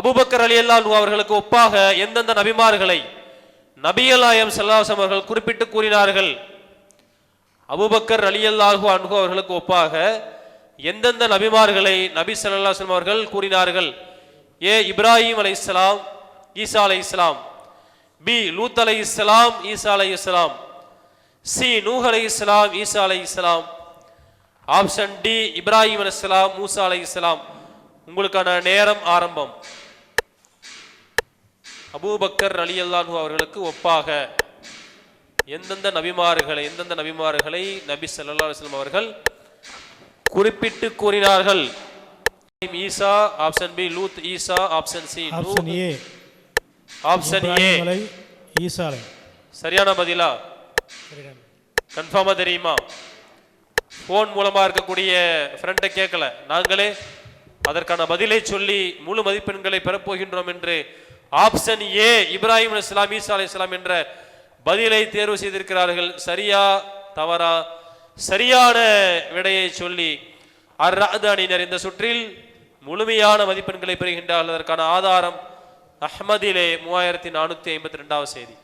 Abu Bakr அலி அல்லாஹ் அவர்களுக்கு ஒப்பாக எந்தெந்த நபிமார்களை நபியலாயம் செல்லாசம் அவர்கள் குறிப்பிட்டு கூறினார்கள்? அபூபக்கர் அலி அல்லாஹு அன்ஹு அவர்களுக்கு ஒப்பாக எந்தெந்த நபிமார்களை நபி ஸல்லல்லாஹு அவர்கள் கூறினார்கள்? ஏ இப்ராஹிம் அலை இஸ்லாம் ஈசா அலை இஸ்லாம் பி லூத் அலை இஸ்லாம் ஈசா அலை இஸ்லாம் சி நூஹ் அலை இஸ்லாம் ஈசா அலை இஸ்லாம் ஆப்ஷன் டி இப்ராஹிம் அலை இஸ்லாம் மூசா அலை இஸ்லாம் உங்களுக்கான நேரம் ஆரம்பம். அபூபக்கர் அலி அல்லாஹு அவர்களுக்கு ஒப்பாக எந்தெந்த நபிமார்களை எந்தெந்த நபிமார்களை நபி ஸல்லல்லாஹு அலைஹி வஸல்லம் அவர்கள் குறிப்பிட்டு கூறினார்கள்? Isa option B Lut Isa option C option A option A Isa சரியான பதிலா? கன்ஃபார்மா தெரியுமா? ஃபோன் மூலமா இருக்கக்கூடிய ஃப்ரெண்டை கேட்கல நாங்களே அதற்கான பதிலை சொல்லி முழு மதிப்பெண்களை பெறப்போகின்றோம் என்று ஆப்ஷன் ஏ இப்ராஹிம் அலைஹிஸ்ஸலாம் ஈசா அலைஹிஸ்ஸலாம் என்ற பதிலை தேர்வு செய்திருக்கிறார்கள். சரியா தவறா? சரியான விடையை சொல்லி அர் அணியினர் இந்த சுற்றில் முழுமையான மதிப்பெண்களை பெறுகின்றார்கள். அதற்கான ஆதாரம் அஹ்மதிலே மூவாயிரத்தி நானூற்றி ஐம்பத்தி ரெண்டாவது செய்தி.